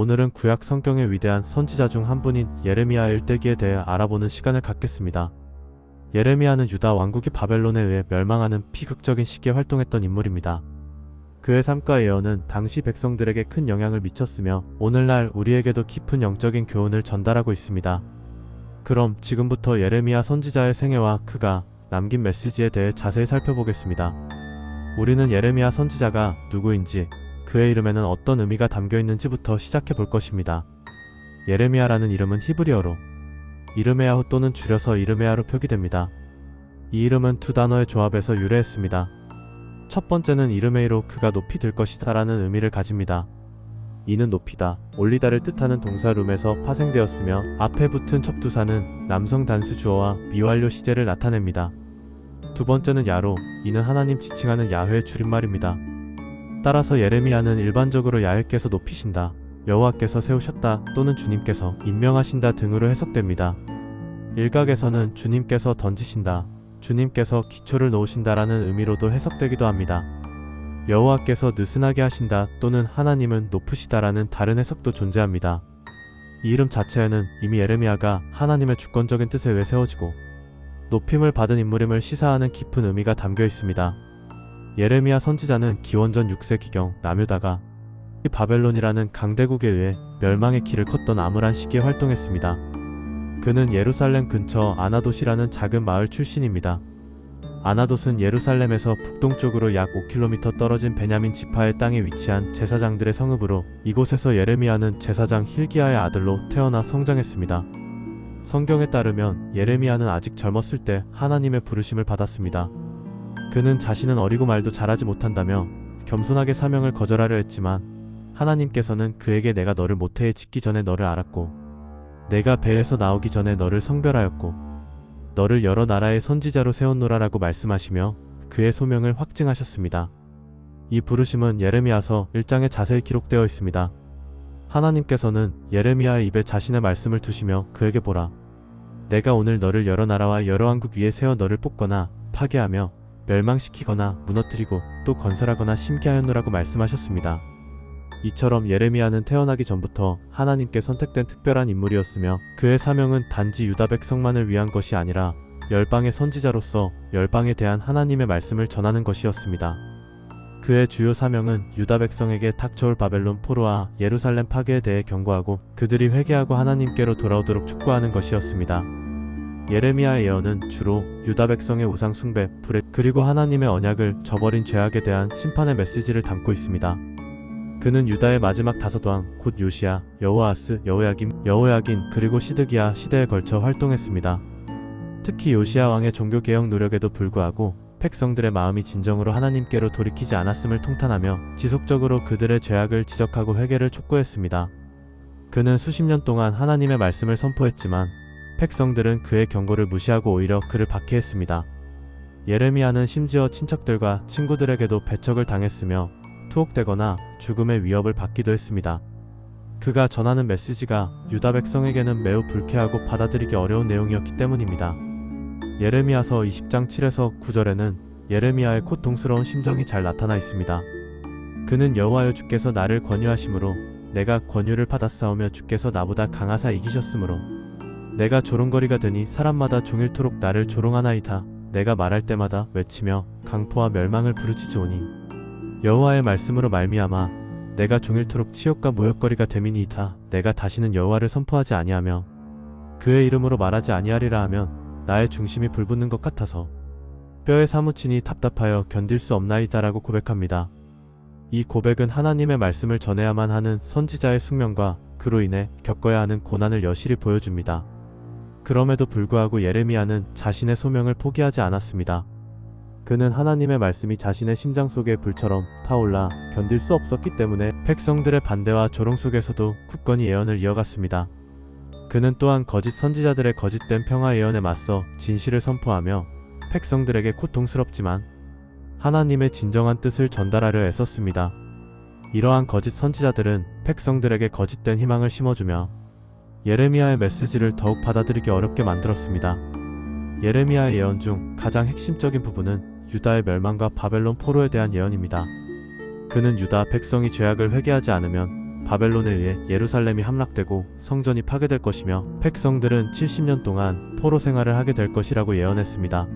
오늘은 구약 성경의 위대한 선지자 중 한 분인 예레미야의 일대기에 대해 알아보는 시간을 갖겠습니다. 예레미야는 유다 왕국이 바벨론에 의해 멸망하는 비극적인 시기에 활동했던 인물입니다. 그의 삶과 예언은 당시 백성들에게 큰 영향을 미쳤으며 오늘날 우리에게도 깊은 영적인 교훈을 전달하고 있습니다. 그럼 지금부터 예레미야 선지자의 생애와 그가 남긴 메시지에 대해 자세히 살펴보겠습니다. 우리는 예레미야 선지자가 누구인지 그의 이름에는 어떤 의미가 담겨 있는지부터 시작해 볼 것입니다. 예레미야라는 이름은 히브리어로 이르메야후 또는 줄여서 이르메야로 표기됩니다. 이 이름은 두 단어의 조합에서 유래했습니다. 첫 번째는 이르메이로 그가 높이 들 것이다 라는 의미를 가집니다. 이는 높이다, 올리다를 뜻하는 동사 룸에서 파생되었으며 앞에 붙은 첩두사는 남성 단수 주어와 미완료 시제를 나타냅니다. 두 번째는 야로, 이는 하나님 지칭하는 야훼의 줄임말입니다. 따라서 예레미야는 일반적으로 야훼께서 높이신다, 여호와께서 세우셨다 또는 주님께서 임명하신다 등으로 해석됩니다. 일각에서는 주님께서 던지신다, 주님께서 기초를 놓으신다라는 의미로도 해석되기도 합니다. 여호와께서 느슨하게 하신다 또는 하나님은 높으시다라는 다른 해석도 존재합니다. 이 이름 자체에는 이미 예레미야가 하나님의 주권적인 뜻에 의해 세워지고 높임을 받은 인물임을 시사하는 깊은 의미가 담겨 있습니다. 예레미야 선지자는 기원전 6세 기경 남유다가 바벨론이라는 강대국에 의해 멸망의 길을 걷던 암울한 시기에 활동했습니다. 그는 예루살렘 근처 아나돗이라는 작은 마을 출신입니다. 아나돗은 예루살렘에서 북동쪽으로 약 5km 떨어진 베냐민 지파의 땅에 위치한 제사장들의 성읍으로 이곳에서 예레미야는 제사장 힐기야의 아들로 태어나 성장했습니다. 성경에 따르면 예레미야는 아직 젊었을 때 하나님의 부르심을 받았습니다. 그는 자신은 어리고 말도 잘하지 못한다며 겸손하게 사명을 거절하려 했지만 하나님께서는 그에게 내가 너를 모태에 짓기 전에 너를 알았고 내가 배에서 나오기 전에 너를 성별하였고 너를 여러 나라의 선지자로 세웠노라라고 말씀하시며 그의 소명을 확증하셨습니다. 이 부르심은 예레미야서 1장에 자세히 기록되어 있습니다. 하나님께서는 예레미야의 입에 자신의 말씀을 두시며 그에게 보라. 내가 오늘 너를 여러 나라와 여러 왕국 위에 세워 너를 뽑거나 파괴하며 멸망시키거나 무너뜨리고 또 건설하거나 심게 하였노라고 말씀하셨습니다. 이처럼 예레미야는 태어나기 전부터 하나님께 선택된 특별한 인물이었으며 그의 사명은 단지 유다 백성만을 위한 것이 아니라 열방의 선지자로서 열방에 대한 하나님의 말씀을 전하는 것이었습니다. 그의 주요 사명은 유다 백성에게 닥쳐올 바벨론 포로와 예루살렘 파괴에 대해 경고하고 그들이 회개하고 하나님께로 돌아오도록 촉구하는 것이었습니다. 예레미야의 예언은 주로 유다 백성의 우상 숭배, 불의 그리고 하나님의 언약을 저버린 죄악에 대한 심판의 메시지를 담고 있습니다. 그는 유다의 마지막 다섯 왕, 곧 요시야, 여호아스, 여호야김, 여호야긴, 그리고 시드기야 시대에 걸쳐 활동했습니다. 특히 요시야 왕의 종교 개혁 노력에도 불구하고 백성들의 마음이 진정으로 하나님께로 돌이키지 않았음을 통탄하며 지속적으로 그들의 죄악을 지적하고 회개를 촉구했습니다. 그는 수십 년 동안 하나님의 말씀을 선포했지만 백성들은 그의 경고를 무시하고 오히려 그를 박해했습니다. 예레미야는 심지어 친척들과 친구들에게도 배척을 당했으며 투옥되거나 죽음의 위협을 받기도 했습니다. 그가 전하는 메시지가 유다 백성에게는 매우 불쾌하고 받아들이기 어려운 내용이었기 때문입니다. 예레미야서 20장 7에서 9절에는 예레미야의 고통스러운 심정이 잘 나타나 있습니다. 그는 여호와여 주께서 나를 권유하심으로 내가 권유를 받았사오며 주께서 나보다 강하사 이기셨으므로 내가 조롱거리가 되니 사람마다 종일토록 나를 조롱하나이다. 내가 말할 때마다 외치며 강포와 멸망을 부르짖으오니 여호와의 말씀으로 말미암아 내가 종일토록 치욕과 모욕거리가 됨이니이다. 내가 다시는 여호와를 선포하지 아니하며 그의 이름으로 말하지 아니하리라 하면 나의 중심이 불붙는 것 같아서 뼈에 사무치니 답답하여 견딜 수 없나이다라고 고백합니다. 이 고백은 하나님의 말씀을 전해야만 하는 선지자의 숙명과 그로 인해 겪어야 하는 고난을 여실히 보여줍니다. 그럼에도 불구하고 예레미야는 자신의 소명을 포기하지 않았습니다. 그는 하나님의 말씀이 자신의 심장 속에 불처럼 타올라 견딜 수 없었기 때문에 백성들의 반대와 조롱 속에서도 굳건히 예언을 이어갔습니다. 그는 또한 거짓 선지자들의 거짓된 평화 예언에 맞서 진실을 선포하며 백성들에게 고통스럽지만 하나님의 진정한 뜻을 전달하려 애썼습니다. 이러한 거짓 선지자들은 백성들에게 거짓된 희망을 심어주며 예레미야의 메시지를 더욱 받아들이기 어렵게 만들었습니다. 예레미야의 예언 중 가장 핵심적인 부분은 유다의 멸망과 바벨론 포로에 대한 예언입니다. 그는 유다 백성이 죄악을 회개하지 않으면 바벨론에 의해 예루살렘이 함락되고 성전이 파괴될 것이며 백성들은 70년 동안 포로 생활을 하게 될 것이라고 예언했습니다.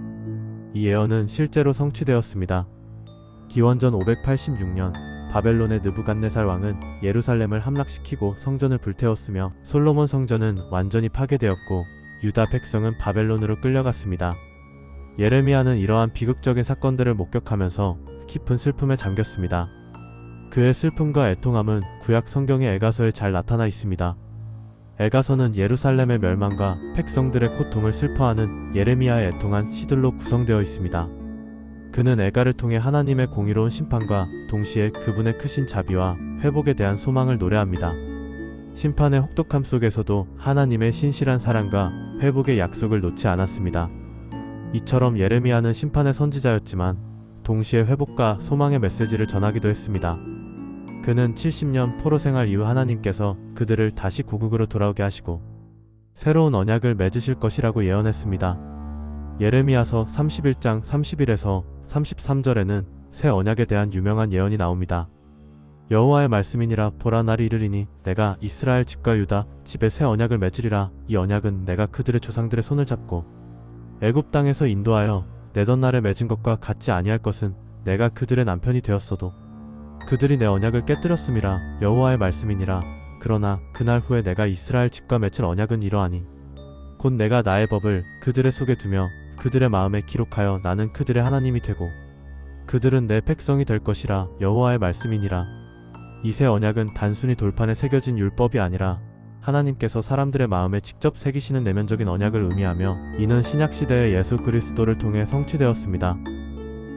이 예언은 실제로 성취되었습니다. 기원전 586년 바벨론의 느부갓네살 왕은 예루살렘을 함락시키고 성전을 불태웠으며 솔로몬 성전은 완전히 파괴되었고 유다 백성은 바벨론으로 끌려갔습니다. 예레미야는 이러한 비극적인 사건들을 목격하면서 깊은 슬픔에 잠겼습니다. 그의 슬픔과 애통함은 구약 성경의 애가서에 잘 나타나 있습니다. 애가서는 예루살렘의 멸망과 백성들의 고통을 슬퍼하는 예레미야의 애통한 시들로 구성되어 있습니다. 그는 애가를 통해 하나님의 공의로운 심판과 동시에 그분의 크신 자비와 회복에 대한 소망을 노래합니다. 심판의 혹독함 속에서도 하나님의 신실한 사랑과 회복의 약속을 놓지 않았습니다. 이처럼 예레미야는 심판의 선지자였지만 동시에 회복과 소망의 메시지를 전하기도 했습니다. 그는 70년 포로 생활 이후 하나님께서 그들을 다시 고국으로 돌아오게 하시고 새로운 언약을 맺으실 것이라고 예언했습니다. 예레미야서 31장 31에서 33절에는 새 언약에 대한 유명한 예언이 나옵니다. 여호와의 말씀이니라 보라 날이 이르리니 내가 이스라엘 집과 유다 집에 새 언약을 맺으리라 이 언약은 내가 그들의 조상들의 손을 잡고 애굽 땅에서 인도하여 내던 날에 맺은 것과 같지 아니할 것은 내가 그들의 남편이 되었어도 그들이 내 언약을 깨뜨렸음이라 여호와의 말씀이니라 그러나 그날 후에 내가 이스라엘 집과 맺을 언약은 이러하니 곧 내가 나의 법을 그들의 속에 두며 그들의 마음에 기록하여 나는 그들의 하나님이 되고 그들은 내 백성이 될 것이라 여호와의 말씀이니라 이새 언약은 단순히 돌판에 새겨진 율법이 아니라 하나님께서 사람들의 마음에 직접 새기시는 내면적인 언약을 의미하며 이는 신약 시대의 예수 그리스도를 통해 성취되었습니다.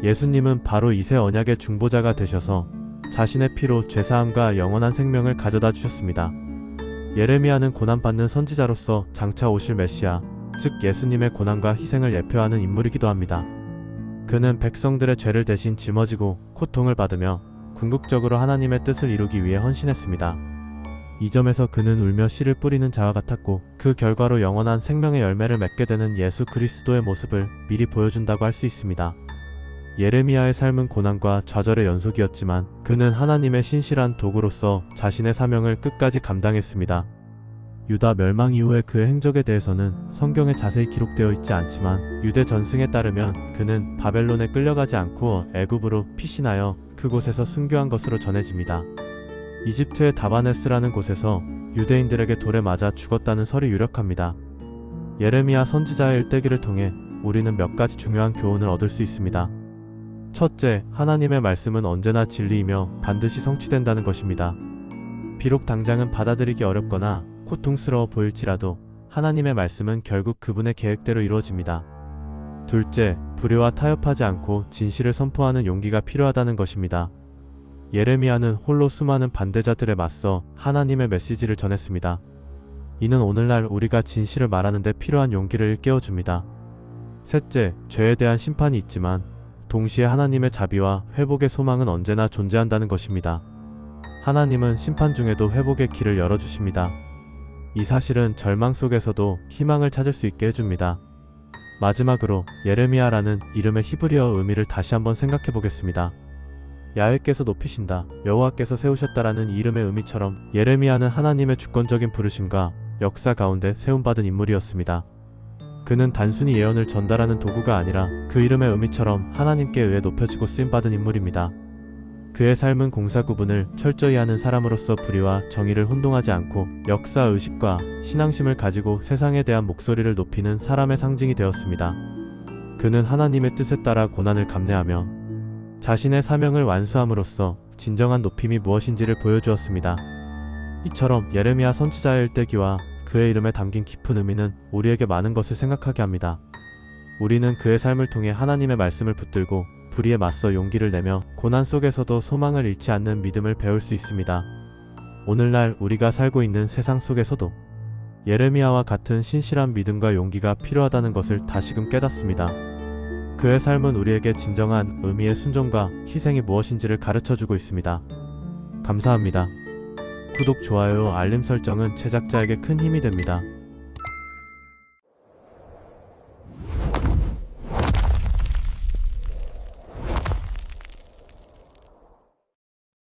예수님은 바로 이새 언약의 중보자가 되셔서 자신의 피로 죄사함과 영원한 생명을 가져다 주셨습니다. 예레미야는 고난받는 선지자로서 장차 오실 메시아, 즉 예수님의 고난과 희생을 예표하는 인물이기도 합니다. 그는 백성들의 죄를 대신 짊어지고 고통을 받으며 궁극적으로 하나님의 뜻을 이루기 위해 헌신했습니다. 이 점에서 그는 울며 씨를 뿌리는 자와 같았고 그 결과로 영원한 생명의 열매를 맺게 되는 예수 그리스도의 모습을 미리 보여준다고 할 수 있습니다. 예레미야의 삶은 고난과 좌절의 연속이었지만 그는 하나님의 신실한 도구로서 자신의 사명을 끝까지 감당했습니다. 유다 멸망 이후의 그의 행적에 대해서는 성경에 자세히 기록되어 있지 않지만 유대 전승에 따르면 그는 바벨론에 끌려가지 않고 애굽으로 피신하여 그곳에서 순교한 것으로 전해집니다. 이집트의 다바네스라는 곳에서 유대인들에게 돌에 맞아 죽었다는 설이 유력합니다. 예레미야 선지자의 일대기를 통해 우리는 몇 가지 중요한 교훈을 얻을 수 있습니다. 첫째, 하나님의 말씀은 언제나 진리이며 반드시 성취된다는 것입니다. 비록 당장은 받아들이기 어렵거나 고통스러워 보일지라도 하나님의 말씀은 결국 그분의 계획대로 이루어집니다. 둘째, 불의와 타협하지 않고 진실을 선포하는 용기가 필요하다는 것입니다. 예레미야는 홀로 수많은 반대자들에 맞서 하나님의 메시지를 전했습니다. 이는 오늘날 우리가 진실을 말하는데 필요한 용기를 일깨워줍니다. 셋째, 죄에 대한 심판이 있지만 동시에 하나님의 자비와 회복의 소망은 언제나 존재한다는 것입니다. 하나님은 심판 중에도 회복의 길을 열어주십니다. 이 사실은 절망 속에서도 희망을 찾을 수 있게 해줍니다. 마지막으로 예레미야라는 이름의 히브리어 의미를 다시 한번 생각해 보겠습니다. 야훼께서 높이신다, 여호와께서 세우셨다라는 이 이름의 의미처럼 예레미야는 하나님의 주권적인 부르심과 역사 가운데 세움받은 인물이었습니다. 그는 단순히 예언을 전달하는 도구가 아니라 그 이름의 의미처럼 하나님께 의해 높여지고 쓰임받은 인물입니다. 그의 삶은 공사 구분을 철저히 하는 사람으로서 불의와 정의를 혼동하지 않고 역사 의식과 신앙심을 가지고 세상에 대한 목소리를 높이는 사람의 상징이 되었습니다. 그는 하나님의 뜻에 따라 고난을 감내하며 자신의 사명을 완수함으로써 진정한 높임이 무엇인지를 보여주었습니다. 이처럼 예레미야 선지자의 일대기와 그의 이름에 담긴 깊은 의미는 우리에게 많은 것을 생각하게 합니다. 우리는 그의 삶을 통해 하나님의 말씀을 붙들고 불의에 맞서 용기를 내며 고난 속에서도 소망을 잃지 않는 믿음을 배울 수 있습니다. 오늘날 우리가 살고 있는 세상 속에서도 예레미야와 같은 신실한 믿음과 용기가 필요하다는 것을 다시금 깨닫습니다. 그의 삶은 우리에게 진정한 의미의 순종과 희생이 무엇인지를 가르쳐 주고 있습니다. 감사합니다. 구독, 좋아요, 알림 설정은 제작자에게 큰 힘이 됩니다.